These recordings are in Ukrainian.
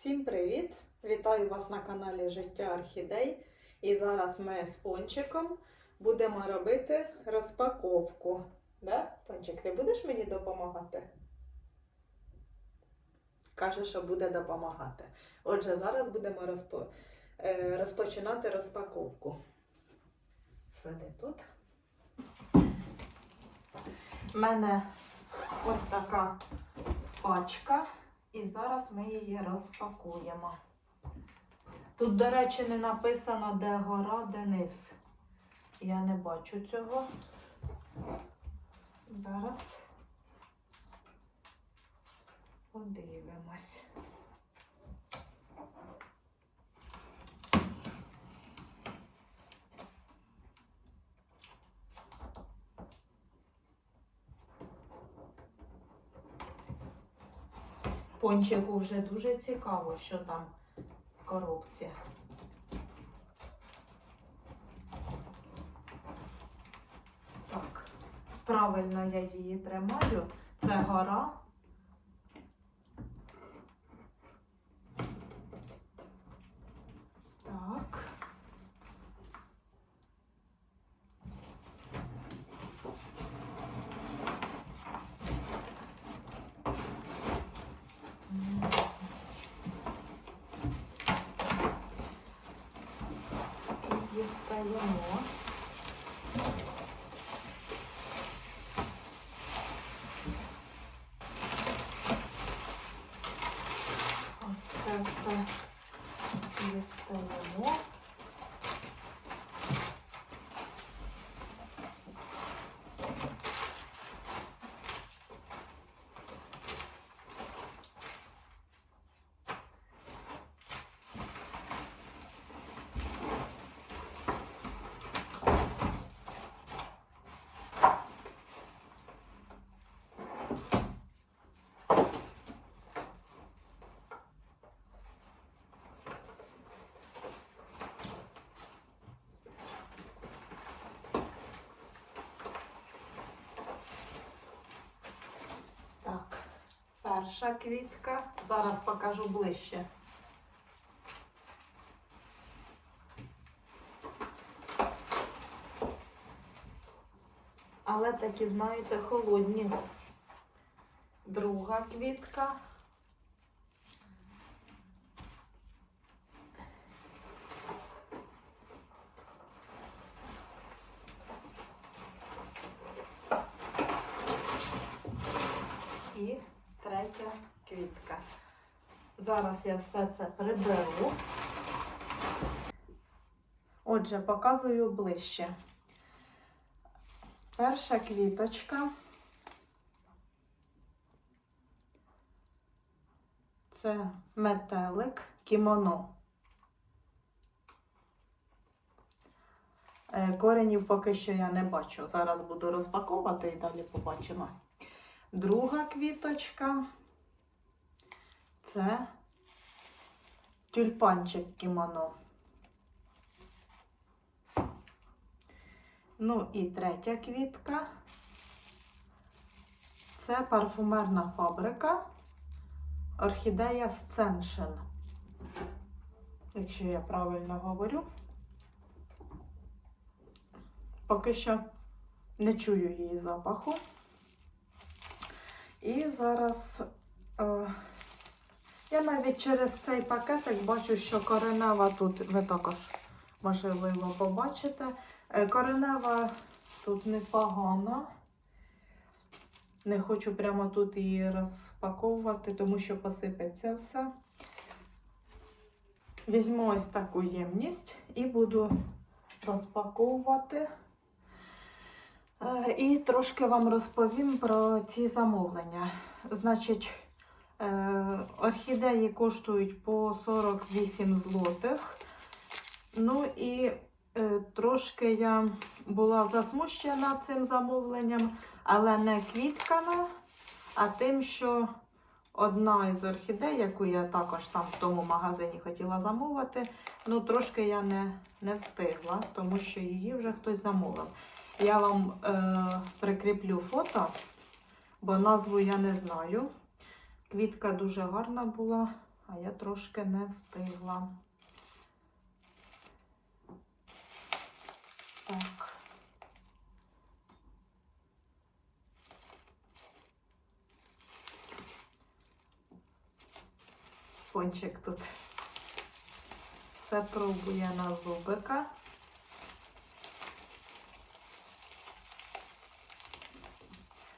Всім привіт! Вітаю вас на каналі Життя Орхідей. І зараз ми з пончиком будемо робити розпаковку. Да? Пончик, ти будеш мені допомагати? Каже, що буде допомагати. Отже, зараз будемо розпо... е, розпочинати розпаковку. Сиди тут. У мене ось така пачка. І зараз ми її розпакуємо. Тут, до речі, не написано, де гора, де низ. Я не бачу цього. Зараз подивимось. Пончику вже дуже цікаво, що там в коробці. Так, правильно я її тримаю. Це гора. Так. І дістаємо. Ось це все дістаємо. Так, перша квітка. Зараз покажу ближче. Але такі, знаєте, холодні. Друга квітка. І третя квітка. Зараз я все це приберу. Отже, показую ближче. Перша квіточка. Це метелик кімоно. Е, Коренів поки що я не бачу. Зараз буду розпаковувати і далі побачимо. Друга квіточка це тюльпанчик кімоно. Ну і третя квітка це парфумерна фабрика Орхідея Сценшен. Якщо я правильно говорю. Поки що не чую її запаху. І зараз е, я навіть через цей пакетик бачу, що коренева тут, ви також можливо побачите. Е, коренева тут непогана. Не хочу прямо тут її розпаковувати, тому що посипеться все. Візьму ось таку ємність і буду розпаковувати. Е, І трошки вам розповім про ці замовлення. Значить, орхідеї коштують по 48 злотих. Ну і е, трошки я була засмущена цим замовленням, але не квітками, а тим, що одна із орхідей, яку я також там в тому магазині хотіла замовити, ну трошки я не, не встигла, тому що її вже хтось замовив. Я вам е, прикріплю фото, бо назву я не знаю. Квітка дуже гарна була, а я трошки не встигла. Так. Пончик тут все пробує на зубика.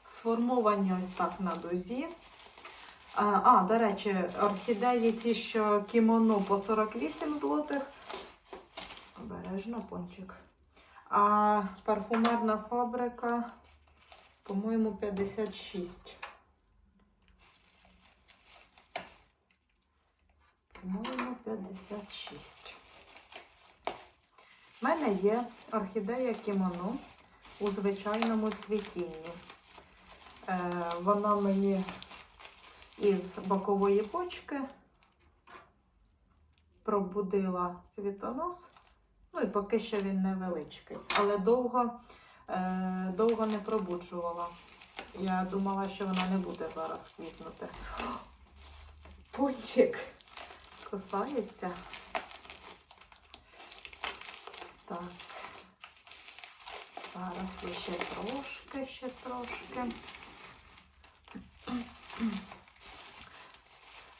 Сформовані ось так на дозі. А, до речі, орхідеї ті, що кімоно по 48 злотих. Обережно пончик. А парфумерна фабрика, по-моєму, 56. По-моєму, 56. У мене є орхідея кімоно у звичайному цвітінні. Е, вона мені із бокової почки пробудила цвітонос. Ну і поки що він невеличкий. Але довго, е, довго не пробуджувала. Я думала, що вона не буде зараз квітнути. Пончик кусається. Так. Зараз ще трошки, ще трошки.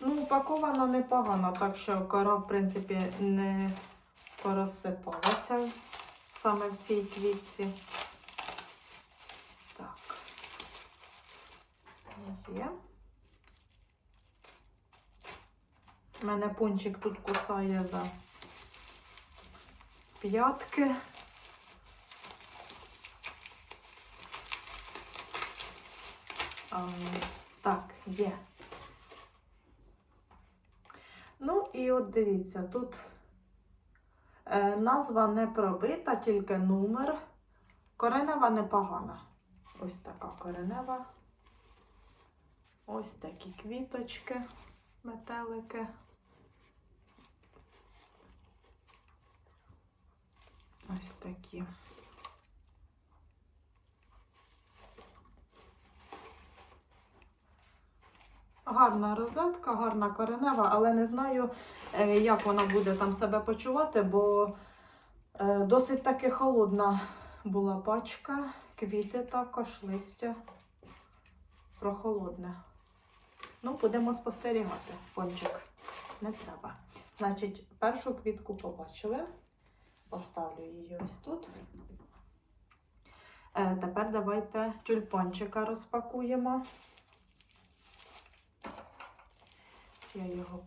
Ну, упаковано непогано, так що кора, в принципі, не порозсипалася саме в цій квітці. Так. Є. У мене пончик тут кусає за п'ятки. Так, є. Ну і от дивіться, тут е, назва не пробита, тільки номер. Коренева непогана. Ось така коренева. Ось такі квіточки, метелики. Ось такі. Гарна розетка, гарна коренева, але не знаю, е, як вона буде там себе почувати, бо е, досить таки холодна була пачка, квіти також, листя прохолодне. Ну, будемо спостерігати. Пончик не треба. Значить, першу квітку побачили. Поставлю її ось тут. Е, тепер давайте тюльпанчика розпакуємо. Я його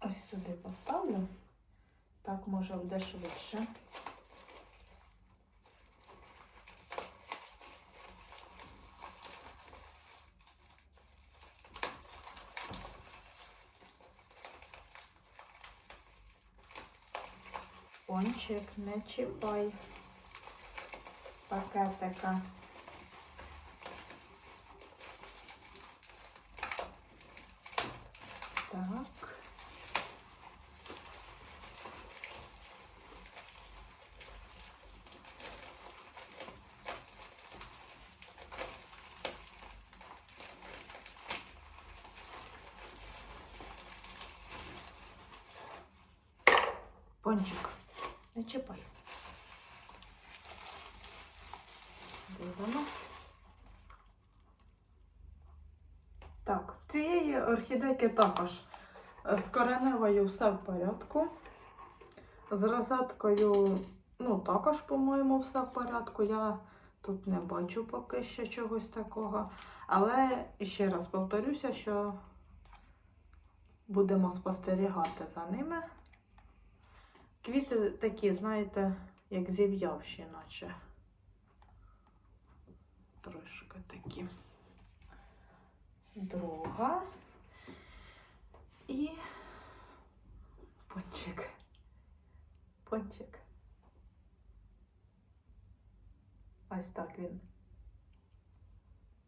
ось сюди поставлю. Так може буде швидше. Пончик, не чіпай пакетика. Так. Пончик, не чіпай. Дивимось. Так, цієї орхідейки також з кореневою все в порядку. З розеткою, ну, також, по-моєму, все в порядку. Я тут не бачу поки що чогось такого. Але ще раз повторюся, що будемо спостерігати за ними. Квіти такі, знаєте, як зів'явші, наче. Трошки такі. Друга. І пончик. Пончик. Ось так він.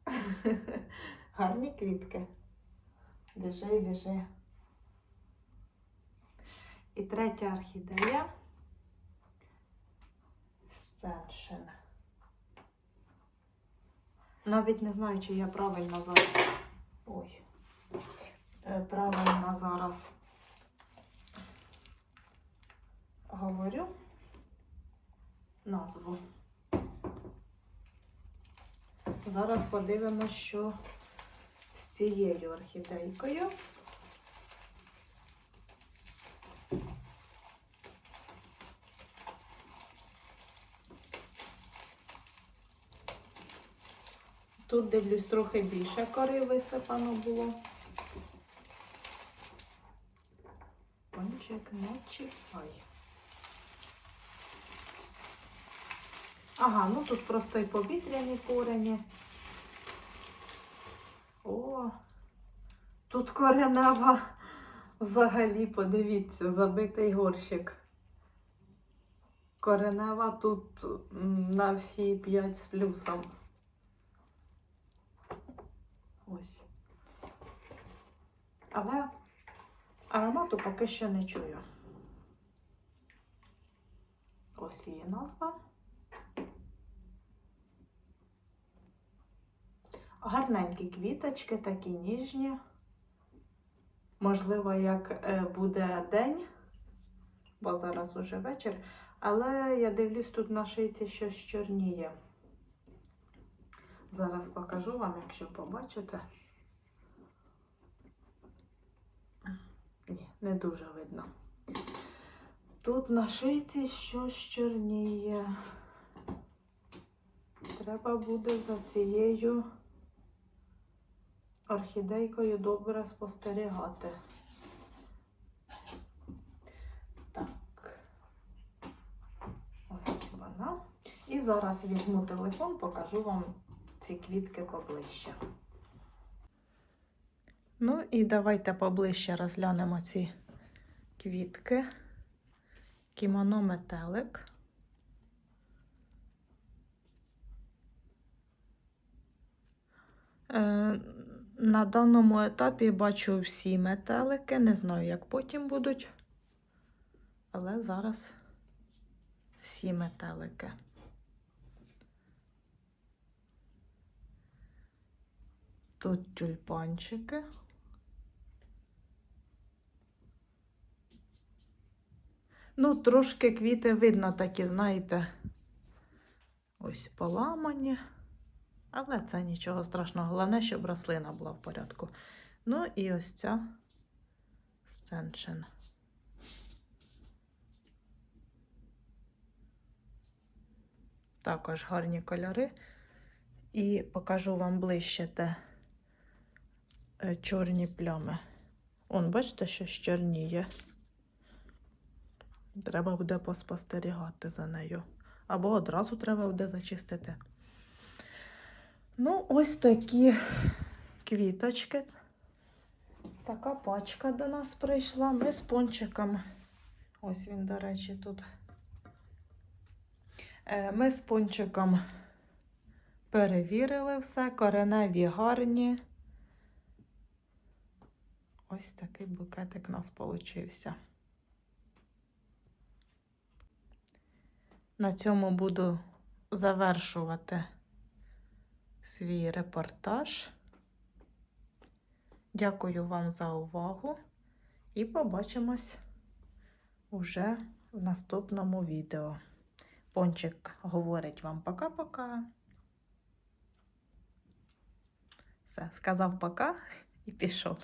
Гарні квітки. Біжи, біжи. І третя орхідея. Сеншин. Навіть не знаю, чи я правильно зараз. Ой. Е, правильно зараз говорю назву. Зараз подивимося, що з цією орхідейкою. Тут дивлюсь трохи більше кори висипано було. Пончик не чіпай. Ага, ну тут просто і повітряні корені. О, тут коренева взагалі, подивіться, забитий горщик. Коренева тут на всі 5 з плюсом. Ось. Але аромату поки що не чую. Ось її назва. Гарненькі квіточки, такі ніжні. Можливо, як е, буде день, бо зараз уже вечір. Але я дивлюсь, тут на шийці щось чорніє. Зараз покажу вам, якщо побачите. Ні, не дуже видно. Тут на шийці щось чорніє. Треба буде за цією орхідейкою добре спостерігати. Так. Ось вона. І зараз візьму телефон, покажу вам ці квітки поближче. Ну і давайте поближче розглянемо ці квітки. Кімоно метелик. Е, На даному етапі бачу всі метелики. Не знаю, як потім будуть. Але зараз всі метелики. Тут тюльпанчики. Ну, трошки квіти видно такі, знаєте, ось поламані. Але це нічого страшного. Головне, щоб рослина була в порядку. Ну і ось ця сценшен. Також гарні кольори. І покажу вам ближче те е, чорні плями. Он, бачите, що чорніє. Треба буде поспостерігати за нею. Або одразу треба буде зачистити. Ну, ось такі квіточки. Така пачка до нас прийшла. Ми з пончиком. Ось він, до речі, тут. Е, Ми з пончиком перевірили все, кореневі гарні. Ось такий букетик у нас получився. На цьому буду завершувати свій репортаж. Дякую вам за увагу і побачимось уже в наступному відео. Пончик говорить вам пока-пока. Все, сказав пока і пішов.